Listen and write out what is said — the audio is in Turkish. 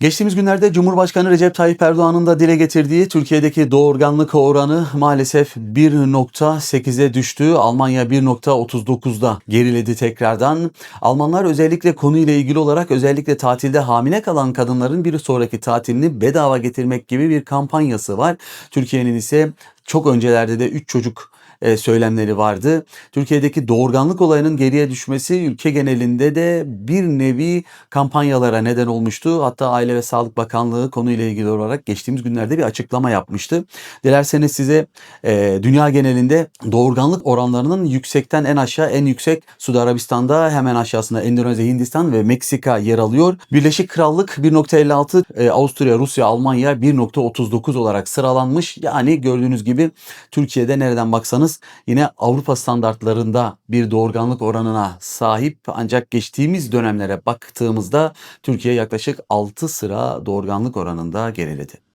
Geçtiğimiz günlerde Cumhurbaşkanı Recep Tayyip Erdoğan'ın da dile getirdiği Türkiye'deki doğurganlık oranı maalesef 1.8'e düştü. Almanya 1.39'da geriledi tekrardan. Almanlar özellikle konuyla ilgili olarak özellikle tatilde hamile kalan kadınların bir sonraki tatilini bedava getirmek gibi bir kampanyası var. Türkiye'nin ise çok öncelerde de 3 çocuk e, söylemleri vardı. Türkiye'deki doğurganlık olayının geriye düşmesi ülke genelinde de bir nevi kampanyalara neden olmuştu. Hatta Aile ve Sağlık Bakanlığı konuyla ilgili olarak geçtiğimiz günlerde bir açıklama yapmıştı. Dilerseniz size e, dünya genelinde doğurganlık oranlarının yüksekten en aşağı en yüksek Suudi Arabistan'da hemen aşağısında Endonezya, Hindistan ve Meksika yer alıyor. Birleşik Krallık 1.56, e, Avusturya, Rusya, Almanya 1.39 olarak sıralanmış. Yani gördüğünüz gibi Türkiye'de nereden baksanız yine Avrupa standartlarında bir doğurganlık oranına sahip ancak geçtiğimiz dönemlere baktığımızda Türkiye yaklaşık 6 sıra doğurganlık oranında geriledi.